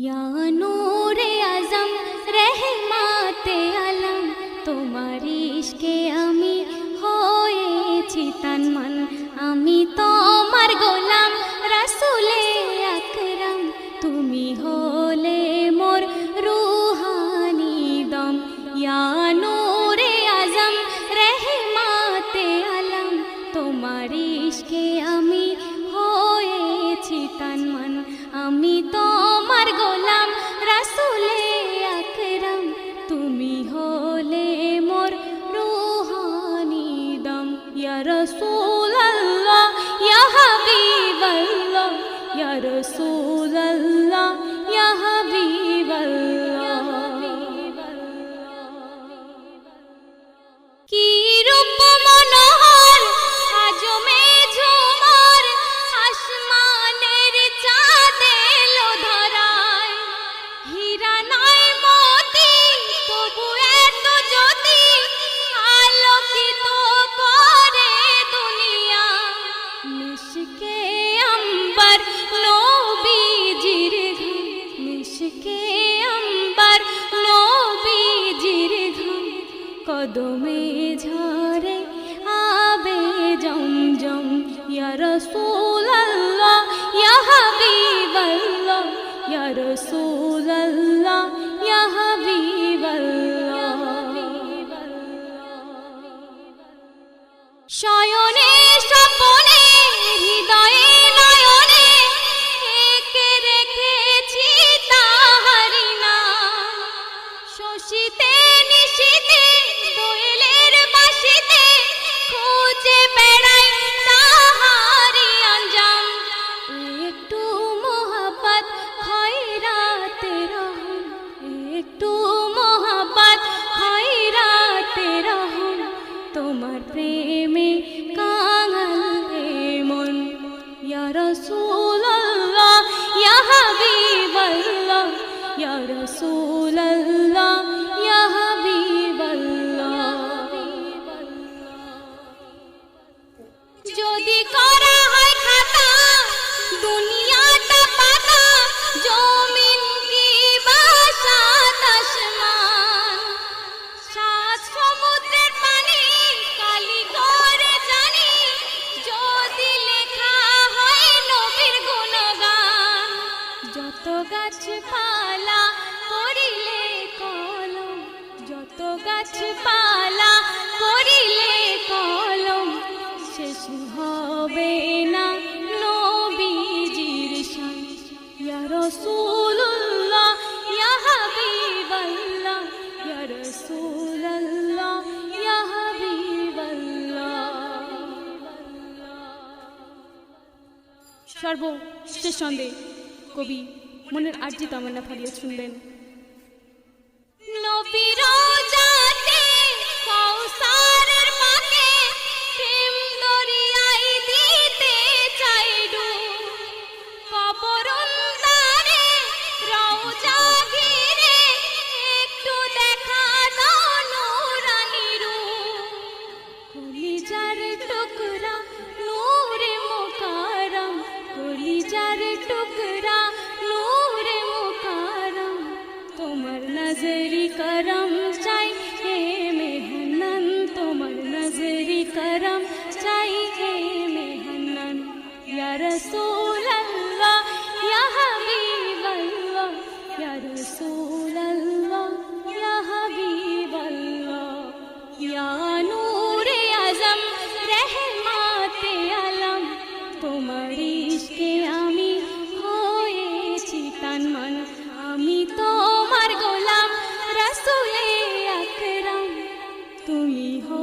या नूरे यानोरे अहमा রাসূল কি রূপ কদমে ঝরে আবে জমজম ইয়া রাসূলুল্লাহ ইয়া হাবিবাল্লাহ ইয়া রাসূলুল্লাহ ইয়া হাবিবাল্লাহ। শয়নে হাবিবাল্লাহ। যদি করা হয় খাতা, দুনিয়াটা পাতা, জমিন কি বাসাত আসমান? সাত সমুদ্রের পানি, কালি করে জানি, যদি যত গাছপালা করিলে কলম? শেষ হবে না নবীজির শান। ইয়া রাসূলুল্লাহ সন্দেহ কবি মনের আর্জি তামান্না ফারিয়ে শুনলেন। নবীর کرم چاہیے مہنن تمر نظری کرم چاہیے ہنن۔ یا رسول اللہ، یا حبیب اللہ، یا رسول اللہ، یا حبیب اللہ۔ یا نور اعظم، رحمت علم تمہاری عشق امی، ہوئے چیتن من، امی تو রসুলে আকরাম তুমি হো